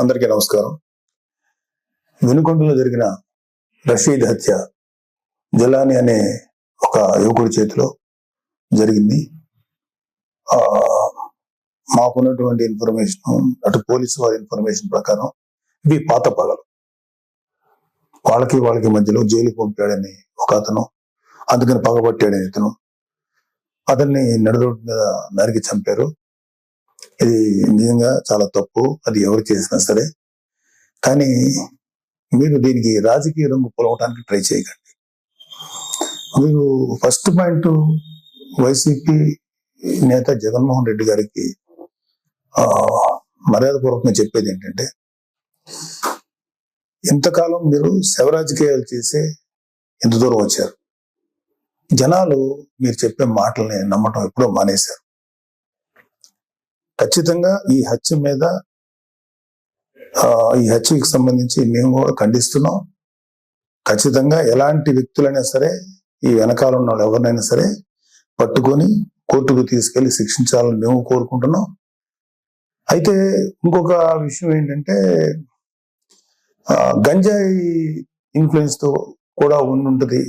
అందరికీ నమస్కారం. వెనుకొండలో జరిగిన రషీద్ హత్య జలాని అనే ఒక యువకుడి చేతిలో జరిగింది. ఆ, మాకున్నటువంటి ఇన్ఫర్మేషన్ అటు పోలీసు వారి ఇన్ఫర్మేషన్ ప్రకారం ఇవి పాత పగలు. వాళ్ళకి వాళ్ళకి మధ్యలో జైలు పంపాడని ఒక అతను అందుకని పగబట్టాడని ఇతను అతన్ని నడురోడ్డు మీద నరికి చంపారు. ఇది నిజంగా చాలా తప్పు. అది ఎవరు చేసినా సరే. కానీ మీరు దీనికి రాజకీయ రంగు పొలవటానికి ట్రై చేయకండి. మీరు ఫస్ట్ పాయింట్ వైసీపీ నేత జగన్మోహన్ రెడ్డి గారికి మర్యాదపూర్వకంగా చెప్పేది ఏంటంటే ఇంతకాలం మీరు శవ రాజకీయాలు చేసే ఇంత దూరం వచ్చారు. జనాలు మీరు చెప్పే మాటల్ని నమ్మటం ఎప్పుడో మానేశారు. ఖచ్చితంగా ఈ హత్య మీద ఈ హత్యకి సంబంధించి మేము కూడా ఖండిస్తున్నాం. ఖచ్చితంగా ఎలాంటి వ్యక్తులైనా సరే ఈ వెనకాల ఉన్న వాళ్ళు ఎవరినైనా సరే పట్టుకొని కోర్టుకు తీసుకెళ్ళి శిక్షించాలని మేము కోరుకుంటున్నాం. అయితే ఇంకొక విషయం ఏంటంటే గంజాయి ఇన్ఫ్లుయెన్స్తో కూడా ఉండుంటుంది.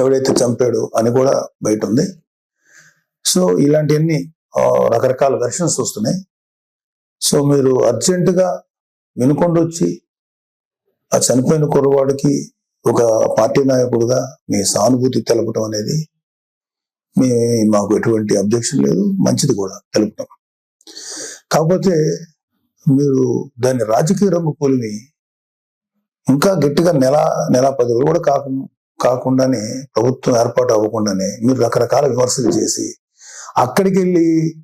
ఎవడైతే చంపాడు అని కూడా బయట ఉంది. సో ఇలాంటివన్నీ రకరకాల వెర్షన్స్ వస్తున్నాయి. సో మీరు అర్జెంటుగా వినుకొండ వచ్చి ఆ చనిపోయిన కుర్రవాడికి ఒక పార్టీ నాయకుడుగా మీ సానుభూతి తెలపటం అనేది మీ మాకు ఎటువంటి అబ్జెక్షన్ లేదు. మంచిది కూడా తెలుపుతాం. కాకపోతే మీరు దాన్ని రాజకీయ రంగు పూలిని ఇంకా గట్టిగా నెల నెల పది రోజులు కూడా కాకు కాకుండానే ప్రభుత్వం ఏర్పాటు అవ్వకుండానే మీరు రకరకాల విమర్శలు చేసి అక్కడికి వెళ్ళి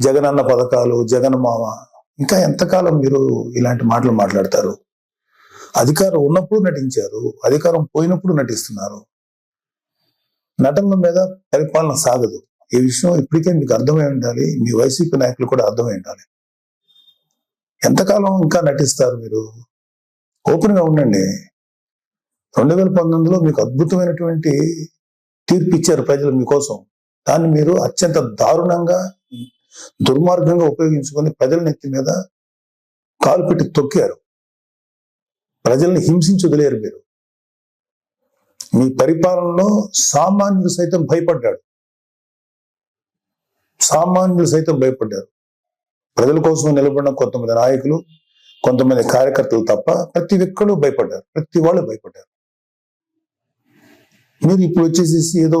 జగన్ అన్న పథకాలు జగన్ మామ ఇంకా ఎంతకాలం మీరు ఇలాంటి మాటలు మాట్లాడతారు? అధికారం ఉన్నప్పుడు నటించారు అధికారం పోయినప్పుడు నటిస్తున్నారు. నటనల మీద పరిపాలన సాగదు. ఈ విషయం ఇప్పటికే మీకు అర్థమై ఉండాలి మీ వైసీపీ నాయకులు కూడా అర్థమై ఉండాలి. ఎంతకాలం ఇంకా నటిస్తారు మీరు? ఓపెన్గా ఉండండి. రెండు వేల పంతొమ్మిదిలో మీకు అద్భుతమైనటువంటి తీర్పు ఇచ్చారు ప్రజలు మీకోసం. దాన్ని మీరు అత్యంత దారుణంగా దుర్మార్గంగా ఉపయోగించుకొని ప్రజల నెత్తి మీద కాలు పెట్టి తొక్కారు. ప్రజల్ని హింసించి వదిలేరు మీరు. మీ పరిపాలనలో సామాన్యులు సైతం భయపడ్డాడు. సామాన్యులు సైతం భయపడ్డారు. ప్రజల కోసం నిలబడిన కొంతమంది నాయకులు కొంతమంది కార్యకర్తలు తప్ప ప్రతి ఒక్కరు భయపడ్డారు. ప్రతి వాళ్ళు భయపడ్డారు. మీరు ఇప్పుడు వచ్చేసేసి ఏదో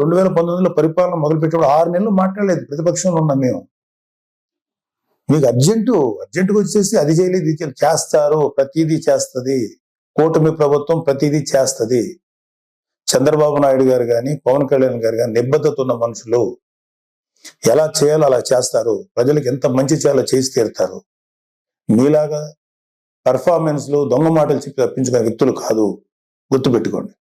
రెండు వేల పంతొమ్మిదిలో పరిపాలన మొదలుపెట్టినప్పుడు ఆరు నెలలు మాట్లాడలేదు. ప్రతిపక్షంలో ఉన్నాం మేము. మీకు అర్జెంటు అర్జెంటుగా వచ్చేసి అది చేయలేదు ఇది చేయలేదు. చేస్తారు ప్రతిదీ చేస్తుంది. కూటమి ప్రభుత్వం ప్రతిదీ చేస్తుంది. చంద్రబాబు నాయుడు గారు కానీ పవన్ కళ్యాణ్ గారు కానీ నిబద్ధత ఉన్న మనుషులు. ఎలా చేయాలో అలా చేస్తారు. ప్రజలకు ఎంత మంచి చేయాలో చేసి తీరుతారు. మీలాగా పర్ఫార్మెన్స్లు దొంగ మాటలు చెప్పి తప్పించుకునే వ్యక్తులు కాదు. గుర్తుపెట్టుకోండి.